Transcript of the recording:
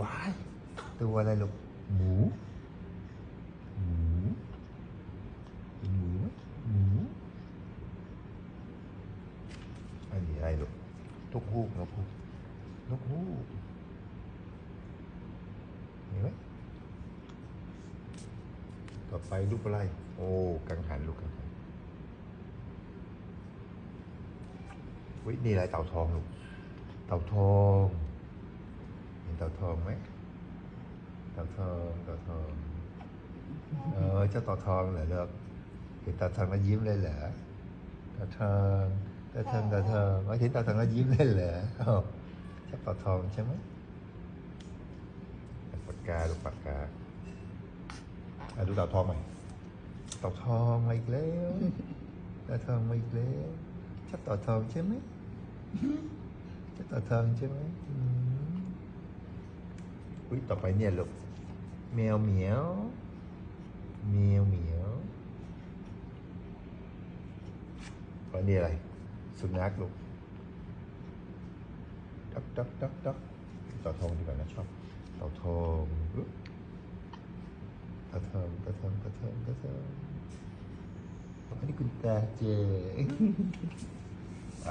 ว้าย ตัวอะไรลูก หมู หมูกินหมูไหมหมูอันนี้อะไรลูกนกฮูกนกฮูกนกฮูกเห็นไหมต่อไปลูกอะไร โอ้ กังหันลูกกังหันวินี่อะไรเต่าทองลูก เต่าทอง เห็นเต่าทองไหมเต่าทองต่าทองเออเจ้าต่าทองเหรอลูกเห็นต่าทองแล้วยิ้มเลยเหรอต่าทองต่าทองต่าทองไม่เห็นต่าทองแล้วยิ้มเลยเหรอเจ้าต่าทองใช่ไหมปากกาลูกปากกาอะดูต่าทองใหม่ต่าทองมาอีกแล้วต่าทองมาอีกแล้วเจ้าต่าทองใช่ไหมเจ้าต่าทองใช่ไหม อุ้ยต่อไปเนี่ยลูกแมวเหมียวเมียวเหมียวแล้วนี่อะไร สุนัขลูกดักดักดักดักเต่าทองดีกว่านะชอบเต่าทองอุ๊ยเต่าทองเต่าทองเต่าทองเทองอันนี้คุณตาเจไป